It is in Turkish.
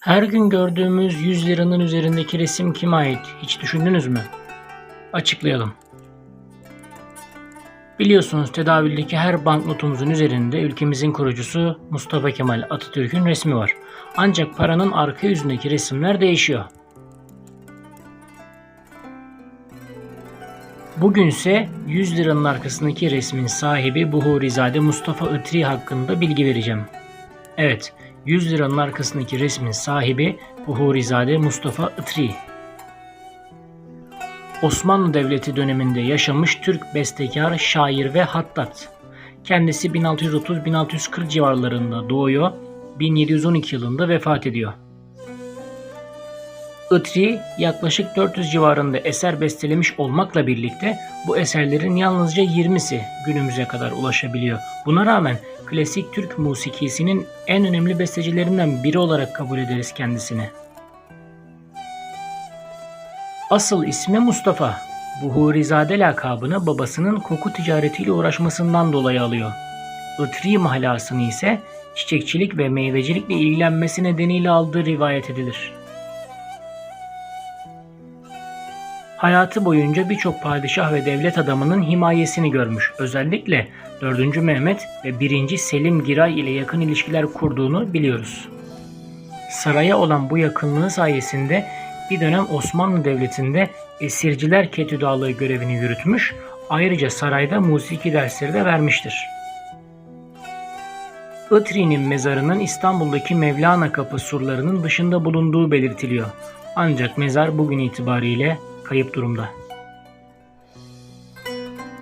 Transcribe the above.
Her gün gördüğümüz 100 liranın üzerindeki resim kime ait? Hiç düşündünüz mü? Açıklayalım. Biliyorsunuz tedavüldeki her banknotumuzun üzerinde ülkemizin kurucusu Mustafa Kemal Atatürk'ün resmi var. Ancak paranın arka yüzündeki resimler değişiyor. Bugünse 100 liranın arkasındaki resmin sahibi Buhurizade Mustafa Itri hakkında bilgi vereceğim. Evet, 100 liranın arkasındaki resmin sahibi Buhurizade Mustafa Itri. Osmanlı Devleti döneminde yaşamış Türk bestekar, şair ve hattat. Kendisi 1630-1640 civarlarında doğuyor, 1712 yılında vefat ediyor. Itri yaklaşık 400 civarında eser bestelemiş olmakla birlikte bu eserlerin yalnızca 20'si günümüze kadar ulaşabiliyor. Buna rağmen klasik Türk musikisinin en önemli bestecilerinden biri olarak kabul ederiz kendisini. Asıl ismi Mustafa. Buhurizade lakabını babasının koku ticaretiyle uğraşmasından dolayı alıyor. Itri mahlasını ise çiçekçilik ve meyvecilikle ilgilenmesi nedeniyle aldığı rivayet edilir. Hayatı boyunca birçok padişah ve devlet adamının himayesini görmüş. Özellikle 4. Mehmet ve 1. Selim Giray ile yakın ilişkiler kurduğunu biliyoruz. Saraya olan bu yakınlığı sayesinde bir dönem Osmanlı Devleti'nde esirciler ketüdalığı görevini yürütmüş, ayrıca sarayda musiki dersleri de vermiştir. Itri'nin mezarının İstanbul'daki Mevlana Kapı surlarının dışında bulunduğu belirtiliyor. Ancak mezar bugün itibariyle kayıp durumda.